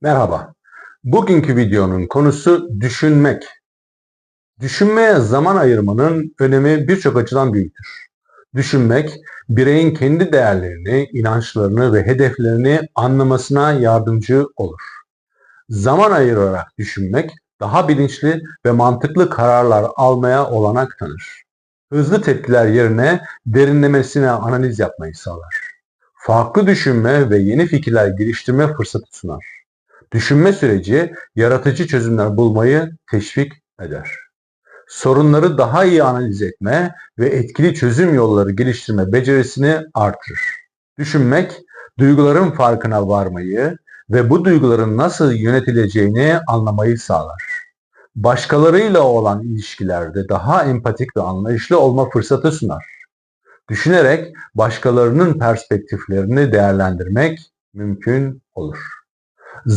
Merhaba. Bugünkü videonun konusu düşünmek. Düşünmeye zaman ayırmanın önemi birçok açıdan büyüktür. Düşünmek, bireyin kendi değerlerini, inançlarını ve hedeflerini anlamasına yardımcı olur. Zaman ayırarak düşünmek, daha bilinçli ve mantıklı kararlar almaya olanak tanır. Hızlı tepkiler yerine derinlemesine analiz yapmayı sağlar. Farklı düşünme ve yeni fikirler geliştirme fırsatı sunar. Düşünme süreci yaratıcı çözümler bulmayı teşvik eder. Sorunları daha iyi analiz etme ve etkili çözüm yolları geliştirme becerisini artırır. Düşünmek, duyguların farkına varmayı ve bu duyguların nasıl yönetileceğini anlamayı sağlar. Başkalarıyla olan ilişkilerde daha empatik ve anlayışlı olma fırsatı sunar. Düşünerek başkalarının perspektiflerini değerlendirmek mümkün olur.